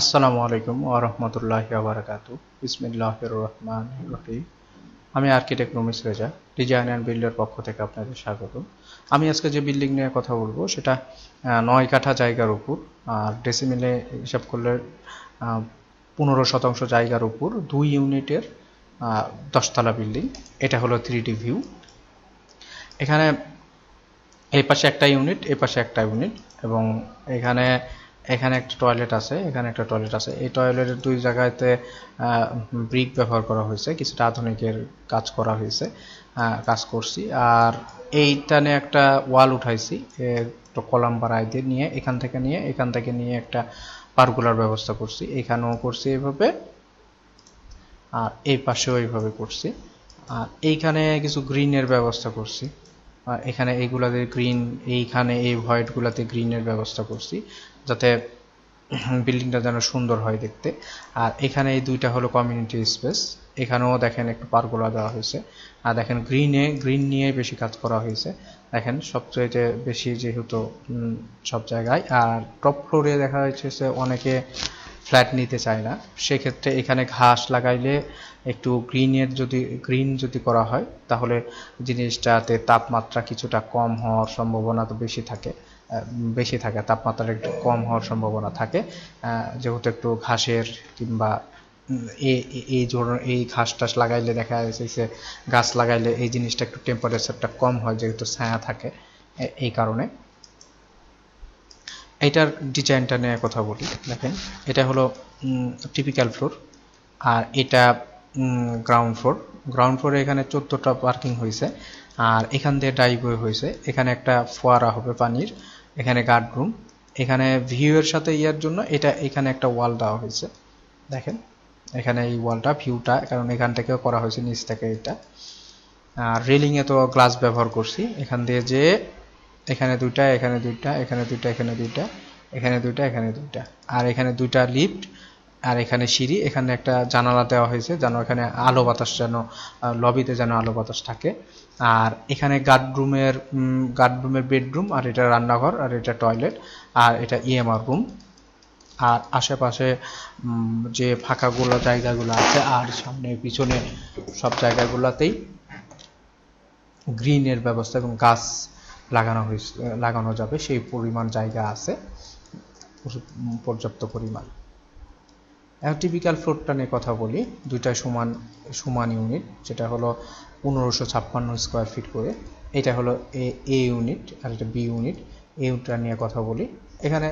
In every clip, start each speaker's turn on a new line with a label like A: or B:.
A: আসসালামু আলাইকুম ওয়া রাহমাতুল্লাহি ওয়া বারাকাতু বিসমিল্লাহির রহমানির রহিম। আমি architect Ramesh Reza, design and বিল্ডের পক্ষ থেকে আপনাদের স্বাগত আমি আজকে যে বিল্ডিং নিয়ে কথা বলব, সেটা নয় কাঠা জায়গার উপর, আর ডেসিমিলে হিসাব করলে পনেরো শতাংশ জায়গার উপর দুই ইউনিটের দশতলা বিল্ডিং। এটা হলো থ্রি ডি ভিউ এখানে এই পাশে একটা ইউনিট, এই পাশে একটা ইউনিট, এবং এখানে এখানে একটা টয়লেট আছে, এখানে একটা টয়লেট আছে। এই টয়লেটের দুই জায়গাতে ব্রিক ব্যবহার করা হয়েছে, কিছুটা আধুনিকের কাজ করা হয়েছে কাজ করছি। আর এইটানে একটা ওয়াল উঠাইছি একটু কলাম বাড়াই দিয়ে নিয়ে এখান থেকে নিয়ে, এখান থেকে নিয়ে একটা পার্কুলার ব্যবস্থা করছি। এখানেও করছি এইভাবে, আর এই পাশেও এইভাবে করছি। আর এইখানে কিছু গ্রিনের ব্যবস্থা করছি। এখানে এইগুলাতে গ্রিন এইখানে এই হোয়াইটগুলাতে গ্রিনের ব্যবস্থা করছি, যাতে বিল্ডিংটা যেন সুন্দর হয় দেখতে। আর এখানে এই দুইটা হলো কমিউনিটি স্পেস এখানেও দেখেন একটু পার্কগুলা দেওয়া হয়েছে। আর দেখেন গ্রিনে গ্রিন নিয়ে বেশি কাজ করা হয়েছে। দেখেন সবচেয়ে বেশি যেহেতু সব জায়গায়। আর টপ ফ্লোরে দেখা যাচ্ছে অনেকে ফ্ল্যাট নিতে চায় না। সেক্ষেত্রে এখানে ঘাস লাগাইলে একটু গ্রিনের যদি, গ্রিন যদি করা হয়, তাহলে জিনিসটাতে তাপমাত্রা কিছুটা কম হওয়ার সম্ভাবনা তো বেশি থাকে। বেশি থাকে তাপমাত্রা একটু কম হওয়ার সম্ভাবনা থাকে। যেহেতু একটু ঘাসের কিংবা এই ধরনের, এই ঘাস টাস লাগাইলে দেখা যাচ্ছে গাছ লাগাইলে এই জিনিসটা একটু টেম্পারেচারটা কম হয়, যেহেতু ছায়া থাকে এই কারণে। এইটার ডিজাইনটা নিয়ে কথা বলি, দেখেন। এটা হলো টিপিক্যাল ফ্লোর আর এটা গ্রাউন্ড ফ্লোর গ্রাউন্ড ফ্লোরে এখানে চোদ্দোটা পার্কিং হয়েছে আর এখান দিয়ে ড্রাইভওয়ে হয়েছে এখানে একটা ফোয়ারা হবে পানির, এখানে গার্ড রুম এখানে ভিউ এর সাথে ইয়ার জন্য এটা, এখানে একটা ওয়াল দেওয়া হয়েছে দেখেন। এখানে এই ওয়ালটা ভিউটা কারণ এখান থেকেও করা হয়েছে নিচ থেকে এটা। আর রেলিংয়ে তো গ্লাস ব্যবহার করছি। এখান দিয়ে যে এখানে দুইটা এখানে দুইটা এখানে দুইটা এখানে দুইটা এখানে দুইটা এখানে দুইটা। আর এখানে দুইটা লিফট আর এখানে সিঁড়ি, এখানে একটা জানালা দেওয়া হয়েছে যেন এখানে আলো বাতাস যেন লবিতে যেন আলো বাতাস থাকে। আর এখানে গার্ডরুমের গার্ডরুমের বেডরুম আর এটা রান্নাঘর, আর এটা টয়লেট আর এটা ইএমআর রুম আর আশেপাশে যে ফাঁকাগুলো জায়গাগুলো আছে, আর সামনে পিছনে সব জায়গাগুলোতেই গ্রিনের ব্যবস্থা এবং গাছ লাগানো হয়েছে লাগানো যাবে, সেই পরিমাণ জায়গা আছে পর্যাপ্ত পরিমাণ। এখন টিপিক্যাল ফ্লোরটা নিয়ে কথা বলি, দুইটা সমান সমান ইউনিট যেটা হলো পনেরোশো ছাপ্পান্ন স্কোয়ার ফিট করে। এটা হলো এ এ ইউনিট আর এটা বি ইউনিট ইউনিটটা নিয়ে কথা বলি। এখানে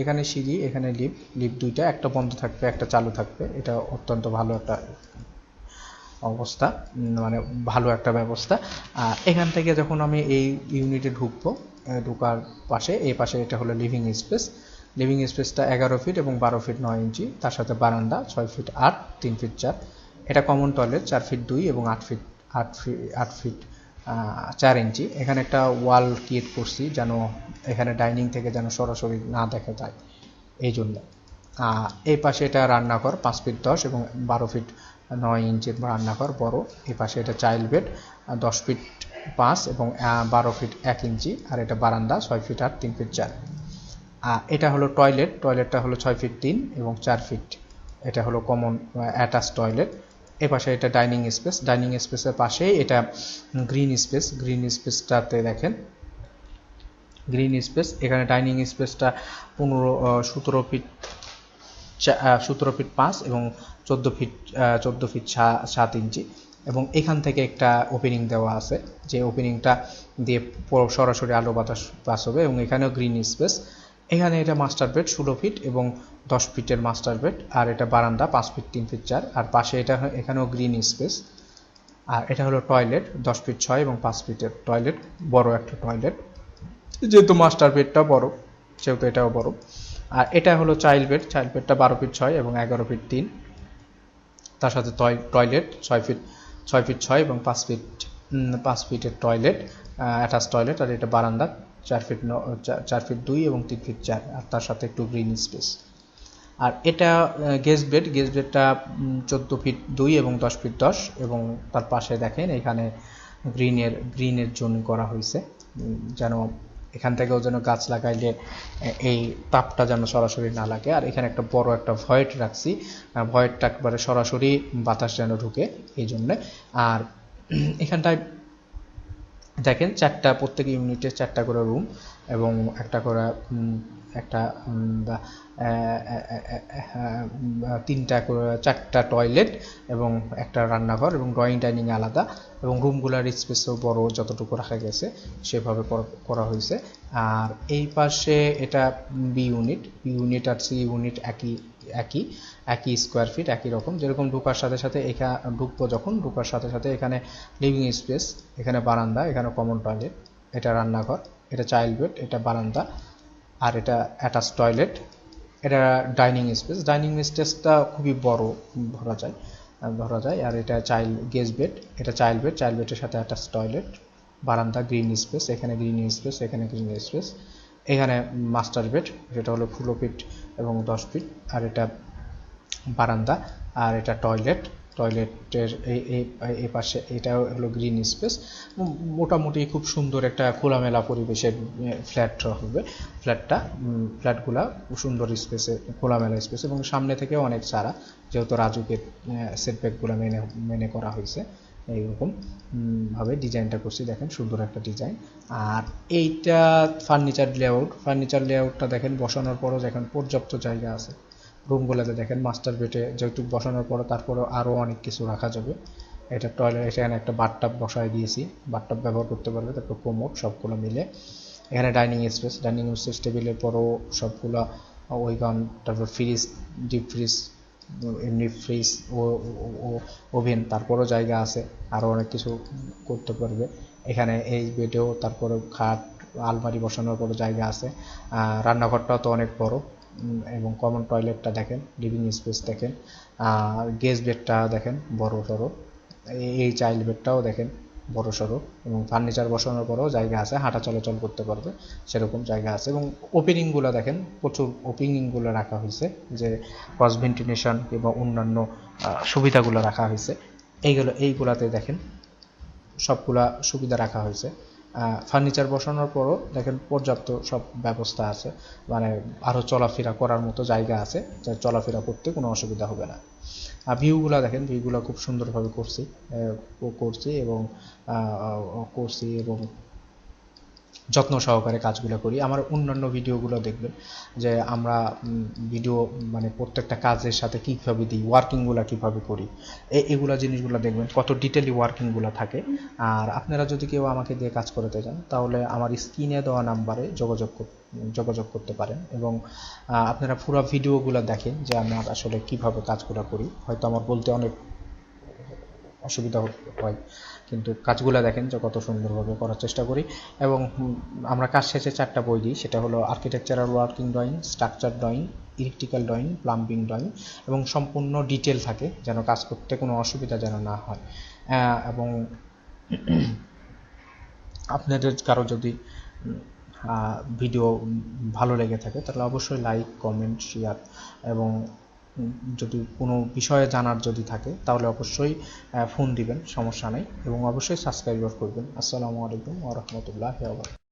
A: এখানে সিঁড়ি, এখানে লিফট লিফট দুইটা, একটা বন্ধ থাকবে, একটা চালু থাকবে। এটা অত্যন্ত ভালো একটা অবস্থা মানে ভালো একটা ব্যবস্থা। আর এখান থেকে যখন আমি এই ইউনিটে ঢুকবো ঢুকার পাশে, এই পাশে এটা হলো লিভিং স্পেস লিভিং স্পেসটা এগারো ফিট এবং বারো ফিট নয় ইঞ্চি, তার সাথে বারান্দা, ছয় ফিট আট, তিন ফিট চার। এটা কমন টয়লেট চার ফিট দুই এবং আট ফিট আট ফিট আট ফিট চার ইঞ্চি। এখানে একটা ওয়াল ক্রিয়েট করছি যেন এখানে ডাইনিং থেকে যেন সরাসরি না দেখা যায়। এই জন্য। এই পাশে এটা রান্নাঘর পাঁচ ফিট দশ এবং বারো ফিট নয় ইঞ্চির রান্নাঘর বড়। এই পাশে এটা চাইল্ড বেড দশ ফিট পাঁচ এবং বারো ফিট এক ইঞ্চি আর এটা বারান্দা, ছয় ফিট আট, তিন ফিট চার। এটা হলো টয়লেট টয়লেটটা হলো ছয় ফিট তিন এবং চার ফিট এটা হলো কমন অ্যাটাচ টয়লেট এ পাশে এটা ডাইনিং স্পেস ডাইনিং স্পেসের পাশেই এটা গ্রিন স্পেস গ্রিন স্পেসটাতে দেখেন। গ্রিন স্পেস এখানে ডাইনিং স্পেসটা পনেরো সতেরো ফিট সতেরো ফিট পাঁচ এবং চোদ্দ ফিট চোদ্দ ফিট সাত ইঞ্চি। এবং এখান থেকে একটা ওপেনিং দেওয়া আছে, যে ওপেনিংটা দিয়ে সরাসরি আলো বাতাস পাস হবে এবং এখানেও গ্রিন স্পেস এখানে এটা মাস্টার বেড ষোলো ফিট এবং দশ ফিটের মাস্টার বেড আর এটা বারান্দা পাঁচ ফিট তিন ফিট চার। আর পাশে এটা এখানেও গ্রিন স্পেস আর এটা হলো টয়লেট দশ ফিট ছয় এবং পাঁচ ফিটের টয়লেট বড় একটা টয়লেট যেহেতু মাস্টার বেডটা বড়, সেহেতু এটাও বড়। আর এটা হলো চাইল্ড বেড চাইল্ড বেডটা বারো ফিট ছয় এবং এগারো ফিট তিন। তার সাথে টয়লেট ছয় ফিট ছয় ফিট ছয় এবং পাঁচ ফিট পাঁচ ফিটের টয়লেট অ্যাটাচ টয়লেট আর এটা বারান্দা, চার ফিট ন- চার ফিট দুই এবং তিন ফিট চার। আর তার সাথে একটু গ্রিন স্পেস আর এটা গেস্ট বেড গেস্ট বেডটা চোদ্দ ফিট দুই এবং দশ ফিট দশ এবং তার পাশে দেখেন এখানে গ্রিনের গ্রিনের জোন করা হয়েছে। যেন এখান থেকেও যেন গাছ লাগাইলে এই তাপটা যেন সরাসরি না লাগে। আর এখানে একটা বড় একটা ভয়েট রাখছি। ভয়েটটা একবারে সরাসরি বাতাস যেন ঢুকে, এই জন্যে। আর এখানটায় দেখেন, চারটা, প্রত্যেক ইউনিটে চারটা করে রুম এবং একটা করে একটা তিনটা করে, চারটা টয়লেট এবং একটা রান্নাঘর এবং ড্রয়িং ডাইনিং আলাদা এবং রুমগুলোর স্পেসও বড় যতটুকু রাখা গেছে সেভাবে করা হয়েছে। আর এই পাশে এটা বি ইউনিট বি ইউনিট আর সি ইউনিট একই একই একই স্কোয়ার ফিট একই রকম। যেরকম ঢোকার সাথে সাথে এখানে ঢুকবো যখন, ঢুকার সাথে সাথে এখানে লিভিং স্পেস এখানে বারান্দা, এখানে কমন টয়লেট এটা রান্নাঘর। এটা চাইল্ড বেড এটা বারান্দা, আর এটা অ্যাটাচ টয়লেট এটা ডাইনিং স্পেস ডাইনিং স্পেসটা খুবই বড় ধরা যায় ধরা যায়। আর এটা চাইল্ড গেস্ট বেড এটা চাইল্ড বেড চাইল্ড বেডের সাথে অ্যাটাচ টয়লেট বারান্দা গ্রিন স্পেস এখানে গ্রিন স্পেস এখানে গ্রিন স্পেস এখানে মাস্টার বেড যেটা হলো ষোলো ফিট এবং দশ ফিট আর এটা বারান্দা, আর এটা টয়লেট টয়লেটের এই এই পাশে এটা হলো গ্রিন স্পেস মোটামুটি খুব সুন্দর একটা খোলামেলা পরিবেশের ফ্ল্যাট হবে। ফ্ল্যাটটা ফ্ল্যাটগুলা সুন্দর স্পেসে খোলামেলা স্পেস এবং সামনে থেকে অনেক সারা যেহেতু রাজুকে সেটব্যাকগুলো মেনে মেনে করা হয়েছে, এইরকম ভাবে ডিজাইনটা করছি। দেখেন, সুন্দর একটা ডিজাইন আর এইটা ফার্নিচার লেআউট ফার্নিচার লেআউটটা দেখেন, বসানোর পরও দেখেন পর্যাপ্ত জায়গা আছে। রুমগুলোতে দেখেন মাস্টার বেডে যেহেতু বসানোর পরে তারপরে আরও অনেক কিছু রাখা যাবে। এটা টয়লেট এখানে একটা বাথটাব বসায় দিয়েছি। বাথটাব ব্যবহার করতে পারবে, তারপর কোমোড সবগুলো মিলে। এখানে ডাইনিং স্পেস ডাইনিং স্পেস টেবিলের পরও সবগুলো ওইগন তারপর ফ্রিজ ডিপ ফ্রিজ এমনি ফ্রিজ ও ওভেন তারপরও জায়গা আছে। আরও অনেক কিছু করতে পারবে। এখানে এই বেডেও তারপরে খাট, আলমারি বসানোর পরও জায়গা আছে। রান্নাঘরটাও তো অনেক বড়। এবং কমন টয়লেটটা দেখেন লিভিং স্পেস দেখেন, আর গেস্ট বেডটা দেখেন, বড় সড়ো। এই- চাইল্ড বেডটাও দেখেন, বড় সড়ো এবং ফার্নিচার বসানোর পরেও জায়গা আছে, হাঁটা চলাচল করতে পারবে, সেরকম জায়গা আছে। এবং ওপেনিংগুলো দেখেন, প্রচুর ওপেনিংগুলো রাখা হয়েছে, যে ক্রস ভেন্টিলেশন কিংবা অন্যান্য সুবিধাগুলো রাখা হয়েছে। এইগুলো, এইগুলাতে দেখেন, সবগুলা সুবিধা রাখা হয়েছে। ফার্নিচার বসানোর পরও দেখেন পর্যাপ্ত সব ব্যবস্থা আছে। মানে আরও চলাফেরা করার মতো জায়গা আছে, যা চলাফেরা করতে কোনো অসুবিধা হবে না। আর ভিউগুলো দেখেন ভিউগুলো খুব সুন্দরভাবে করছি করছি এবং করছি এবং যত্ন সহকারে কাজগুলো করি। আমার অন্যান্য ভিডিওগুলো দেখবেন যে আমরা ভিডিও মানে প্রত্যেকটা কাজের সাথে কীভাবে দিই ওয়ার্কিংগুলো কীভাবে করি। এগুলা জিনিসগুলো দেখবেন, কত ডিটেলি ওয়ার্কিংগুলো থাকে। আর আপনারা যদি কেউ আমাকে দিয়ে কাজ করতে চান, তাহলে আমার স্ক্রিনে দেওয়া নাম্বারে যোগাযোগ যোগাযোগ করতে পারেন। এবং আপনারা পুরো ভিডিওগুলো দেখেন যে আমরা আসলে কীভাবে কাজগুলো করি। হয়তো আমার বলতে অনেক অসুবিধা হয়। কিন্তু কাজগুলো দেখেন যে কত সুন্দরভাবে করার চেষ্টা করি। এবং আমরা কাজ শেষে চারটা বই দিই। সেটা হলো architectural working drawing structure drawing electrical drawing plumbing drawing এবং সম্পূর্ণ ডিটেল থাকে যেন কাজ করতে কোনো অসুবিধা যেন না হয়। এবং আপনাদের কারও যদি ভিডিও ভালো লেগে থাকে তাহলে অবশ্যই লাইক কমেন্ট শেয়ার এবং যদি কোনো বিষয়ে জানার যদি থাকে, তাহলে অবশ্যই ফোন দিবেন, সমস্যা নেই। এবং অবশ্যই সাবস্ক্রাইবার করবেন। আসসালামু আলাইকুম ওয়া রাহমাতুল্লাহি ওয়া বারাকাতুহু।